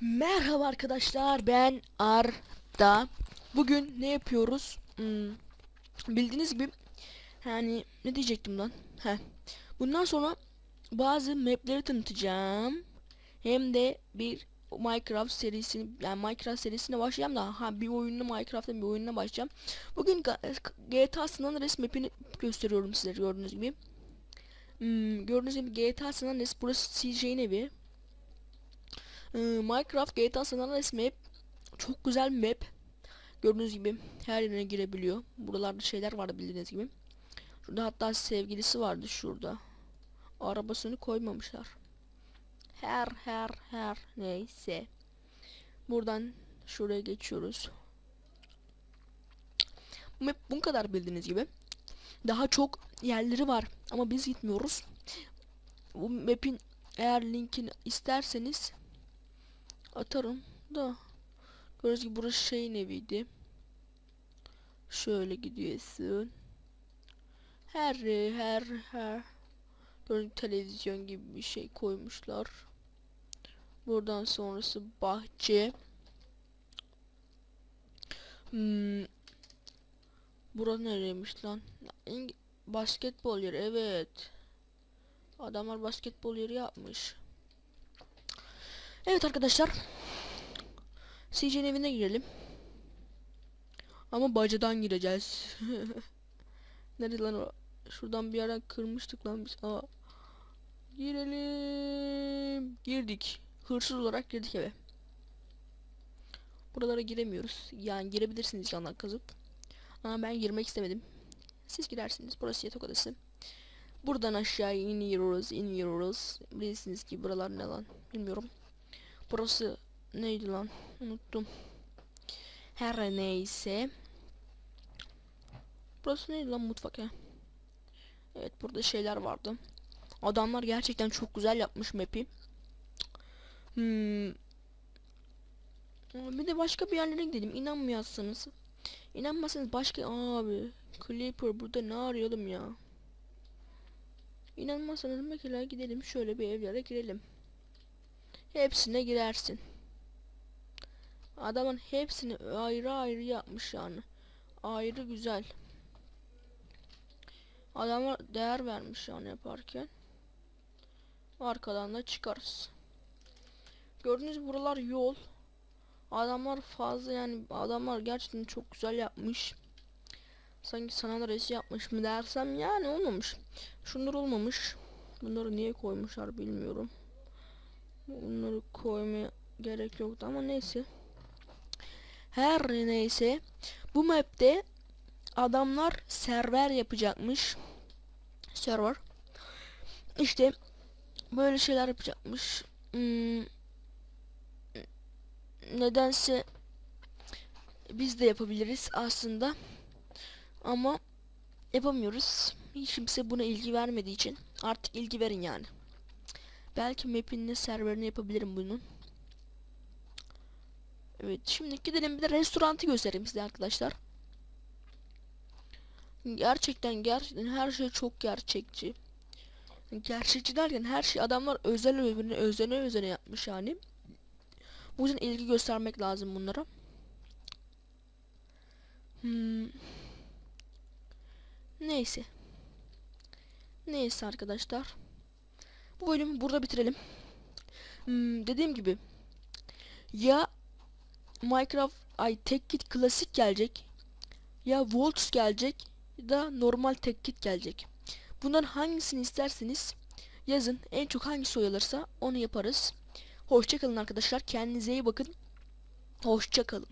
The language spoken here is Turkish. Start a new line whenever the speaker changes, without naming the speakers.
Merhaba arkadaşlar ben Arda. Bugün ne yapıyoruz? Hmm, bildiğiniz gibi yani ne diyecektim lan? He. Bundan sonra bazı mapleri tanıtacağım. Hem de bir Minecraft serisini yani Minecraft serisine başlayacağım da ha bir oyununa Minecraft'ın bir oyununa başlayacağım. Bugün GTA San Andreas map'ini gösteriyorum size gördüğünüz gibi. Hmm, gördüğünüz gibi GTA San Andreas burası CJ'nin evi. Ee, Minecraft GTA San Andreas map çok güzel map. Gördüğünüz gibi her yerine girebiliyor. Buralarda şeyler vardı bildiğiniz gibi. Şurada hatta sevgilisi vardı şurada. Arabasını koymamışlar. Her her her neyse. Buradan şuraya geçiyoruz. Bu map bu kadar bildiğiniz gibi. Daha çok yerleri var ama biz gitmiyoruz. Bu map'in eğer linkini isterseniz atarım da gördüğünüz gibi burası şeyin eviydi. Şöyle gidiyorsun. Her her her gördüğünüz televizyon gibi bir şey koymuşlar. Buradan sonrası bahçe. Hmm. Bura nereymiş lan? Basketbol yeri evet. Adamlar basketbol yeri yapmış. Evet arkadaşlar. CJ'nin evine girelim. Ama bacadan gireceğiz. Nerede lan o? Şuradan bir yerden kırmıştık lan biz. Aa. Girelim. Girdik. Hırsız olarak girdik eve. Buralara giremiyoruz. Yani girebilirsiniz yandan kazıp. Ama ben girmek istemedim. Siz girersiniz. Burası yatak odası. Buradan aşağı iniyoruz, iniyoruz. Bilirsiniz ki buralar ne lan bilmiyorum. Burası neydi lan? Unuttum. Her neyse. Burası neydi lan mutfak ya? Evet burada şeyler vardı. Adamlar gerçekten çok güzel yapmış map'i. Hmm. Bir de başka bir yerlere gidelim. İnanmıyorsanız. İnanmazsanız başka abi. Clipper burada ne arayalım ya? İnanmazsanız mesela gidelim şöyle bir evlere girelim. Hepsine girersin. Adamın hepsini ayrı ayrı yapmış yani. Ayrı güzel. Adama değer vermiş yani yaparken. Arkadan da çıkarız. Gördüğünüz buralar yol. Adamlar fazla yani adamlar gerçekten çok güzel yapmış. Sanki sanal resi yapmış mı dersem yani olmamış. Şunlar olmamış. Bunları niye koymuşlar bilmiyorum. Bunları koymaya gerek yoktu ama neyse. Her neyse. Bu map'te adamlar server yapacakmış. Server. İşte böyle şeyler yapacakmış. Hmm, nedense biz de yapabiliriz aslında. Ama yapamıyoruz. Hiç kimse buna ilgi vermediği için artık ilgi verin yani. Belki map'in serverini yapabilirim bunun. Evet şimdi gidelim bir de restorantı göstereyim size arkadaşlar. Gerçekten gerçekten her şey çok gerçekçi. Gerçekçi derken her şey adamlar özel özene özene özene yapmış yani. Bu yüzden ilgi göstermek lazım bunlara. Hmm. Neyse. Neyse arkadaşlar. Bu bölümü burada bitirelim. Hmm, dediğim gibi ya Minecraft ay tek kit klasik gelecek ya Volts gelecek da normal tek kit gelecek. Bundan hangisini isterseniz yazın. En çok hangisi oyalırsa onu yaparız. Hoşçakalın arkadaşlar. Kendinize iyi bakın. Hoşçakalın.